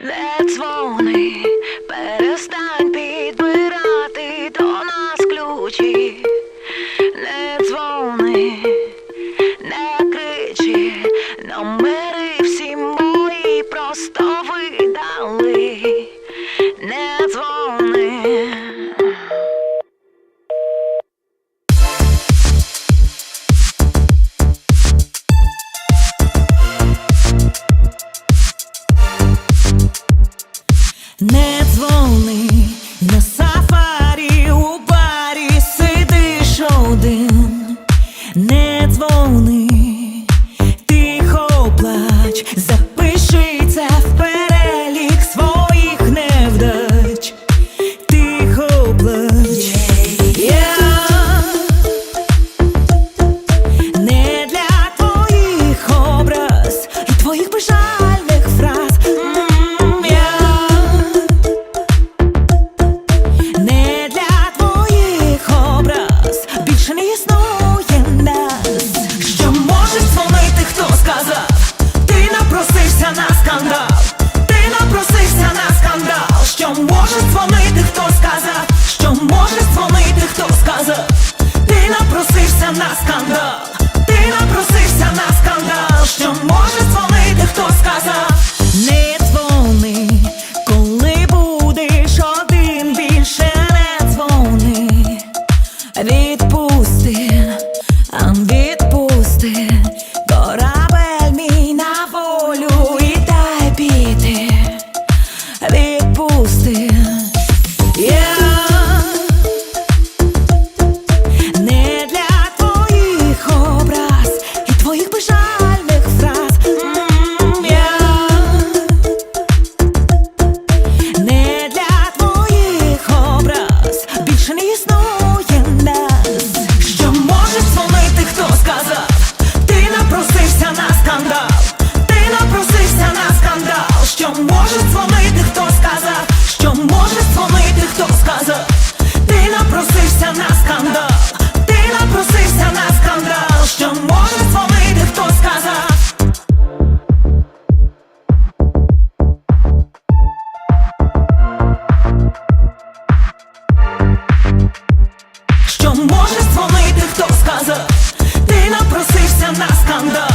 не дзвони, перестань підбирати до нас ключі, не дзвони, Не на сафарі у барі сидиш один, не дзвони, тихо плач, запиши це в перелік своїх невдач, тихо плач. Я не для твоїх образ. І твоїх бажальних може дзвонити, хто сказав? Що може дзвонити, хто сказав? Ти напросився на скандал, ти напросився на. Що може дзвонити, хто сказав? Що може дзвонити, хто сказав? Ти напросився на скандал,